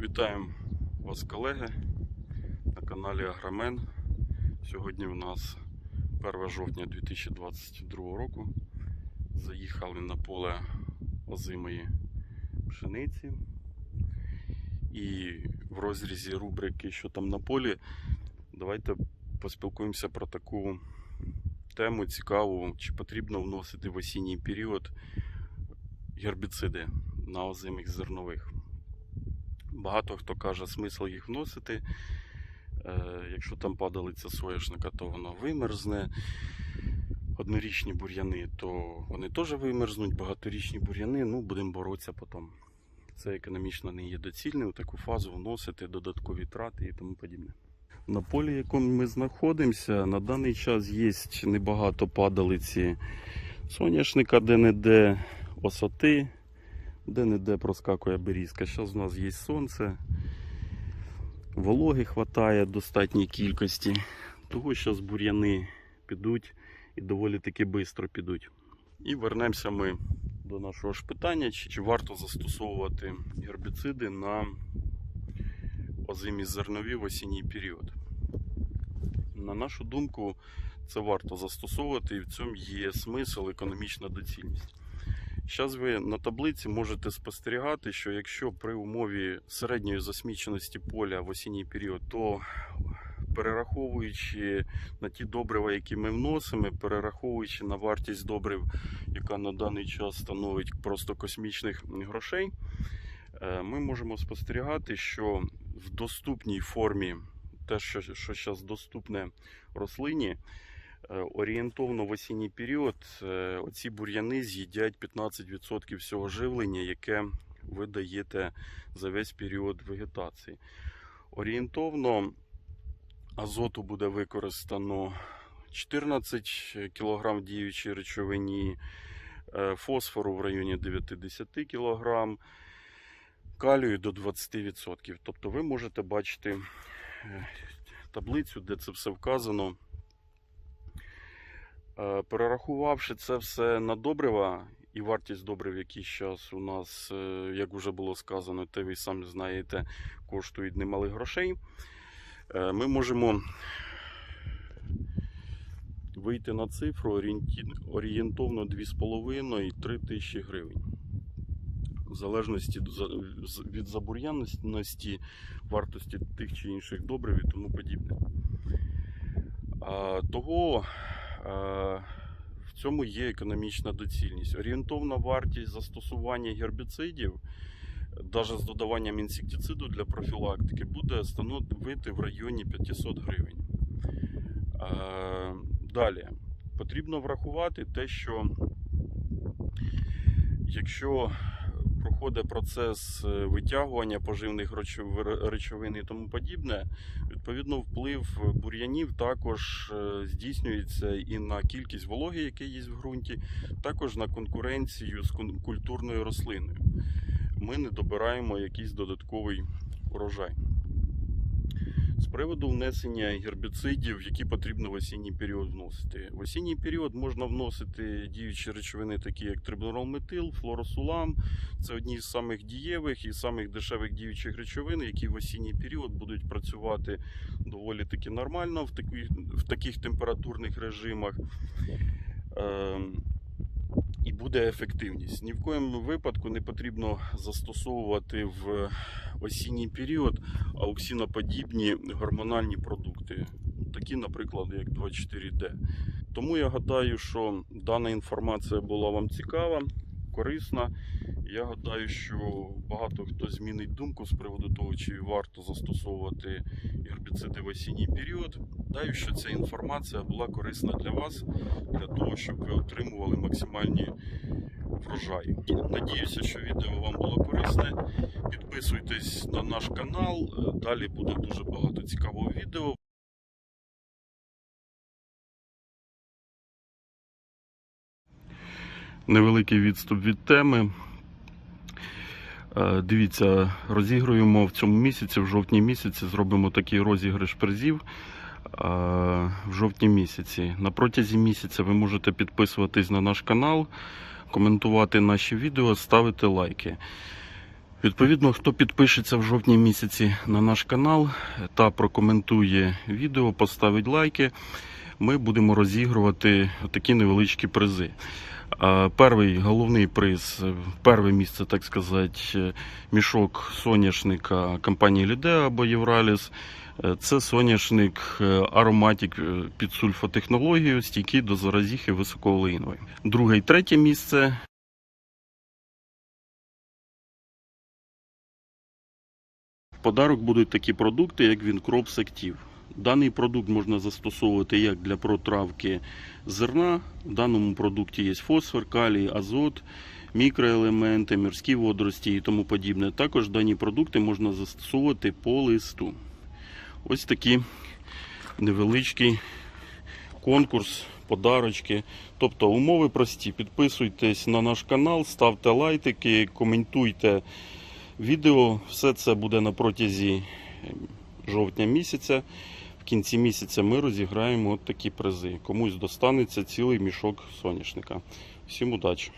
Вітаємо вас, колеги, на каналі Агромен. Сьогодні у нас 1 жовтня 2022 року. Заїхали на поле озимої пшениці. І в розрізі рубрики, що там на полі, давайте поспілкуємося про таку тему цікаву, чи потрібно вносити в осінній період гербіциди на озимих зернових. Багато хто каже, смисл їх вносити. Е, якщо там падалиця соняшника, то воно вимерзне. Однорічні бур'яни, то вони теж вимерзнуть, багаторічні бур'яни, ну будемо боротися потім. Це економічно не є доцільним, в таку фазу вносити додаткові трати і тому подібне. На полі, якому ми знаходимося, на даний час є небагато падалиці соняшника, де-не-де осоти, де-не-де проскакує берізка. Зараз у нас є сонце, вологи хватає достатньої кількості. Того зараз бур'яни підуть і доволі таки швидко підуть. І вернемося ми до нашого ж питання, чи, чи варто застосовувати гербіциди на озимі зернові в осінній період. На нашу думку, це варто застосовувати і в цьому є смисл, економічна доцільність. Зараз ви на таблиці можете спостерігати, що якщо при умові середньої засміченості поля в осінній період, то перераховуючи на ті добрива, які ми вносимо, перераховуючи на вартість добрив, яка на даний час становить просто космічних грошей, е, ми можемо спостерігати, що в доступній формі, те, що зараз доступне рослині, орієнтовно в осінній період е, оці бур'яни з'їдять 15% всього живлення, яке ви даєте за весь період вегетації. Орієнтовно азоту буде використано 14 кг в діючій речовині, е, фосфору в районі 9-10 кг, калію до 20%. Тобто ви можете бачити е, таблицю, де це все вказано. Е, Перерахувавши це все на добрива і вартість добрив, які зараз у нас, е, як вже було сказано, те ви самі знаєте, коштують немалих грошей, е, ми можемо вийти на цифру орієнтовно 2,5-3 тисячі гривень. В залежності від забур'янності, вартості тих чи інших добрив і тому подібне. Того в цьому є економічна доцільність. Орієнтовна вартість застосування гербіцидів, навіть з додаванням інсектициду для профілактики, буде становити в районі 500 гривень. Далі потрібно врахувати те, що якщо проходить процес е, витягування поживних речов- речовин і тому подібне, відповідно вплив бур'янів також е, здійснюється і на кількість вологи, яка є в ґрунті, також на конкуренцію з культурною рослиною. Ми не добираємо якийсь додатковий урожай. З приводу внесення гербіцидів, які потрібно в осінній період вносити. В осінній період можна вносити діючі речовини, такі як трибунолметил, флоросулам. Це одні з самих дієвих і самих дешевих діючих речовин, які в осінній період будуть працювати доволі таки нормально в таких, в таких температурних режимах. І буде ефективність. Ні в коєму випадку не потрібно застосовувати в осінній період ауксіноподібні гормональні продукти, такі, наприклад, як 24D. Тому я гадаю, що дана інформація була вам цікава, корисна. Я гадаю, що багато хто змінить думку з приводу того, чи варто застосовувати гербіциди в осінній період. Гадаю, що ця інформація була корисна для вас, для того, щоб ви отримували максимальні врожаї. Надіюся, що відео вам було корисне. Підписуйтесь на наш канал. Е, Далі буде дуже багато цікавого відео. Невеликий відступ від теми. Е, Дивіться, розігруємо в цьому місяці, в жовтні місяці, зробимо такий розіграш призів. е, В жовтні місяці. На протязі місяця ви можете підписуватись на наш канал, коментувати наші відео, ставити лайки. Відповідно, хто підпишеться в жовтні місяці на наш канал та прокоментує відео, поставить лайки, ми будемо розігрувати такі невеличкі призи. Перший головний приз, е, перше місце, так сказати, е, мішок соняшника компанії Лідеа або Євраліс. Е, Це соняшник ароматик під сульфотехнологією, стійкий до заразіхи високоолеїнової. Друге і третє місце подарок будуть такі продукти, як Вінкроп Актив. Даний продукт можна застосовувати як для протравки зерна. В даному продукті є фосфор, калій, азот, мікроелементи, морські водорості і тому подібне. Також дані продукти можна застосовувати по листу. Ось такі невеличкий конкурс, подарочки. Тобто умови прості. Підписуйтесь на наш канал, ставте лайки, коментуйте відео. Все це буде на протязі жовтня місяця. В кінці місяця ми розіграємо от такі призи. Комусь достанеться цілий мішок соняшника. Всім удачі!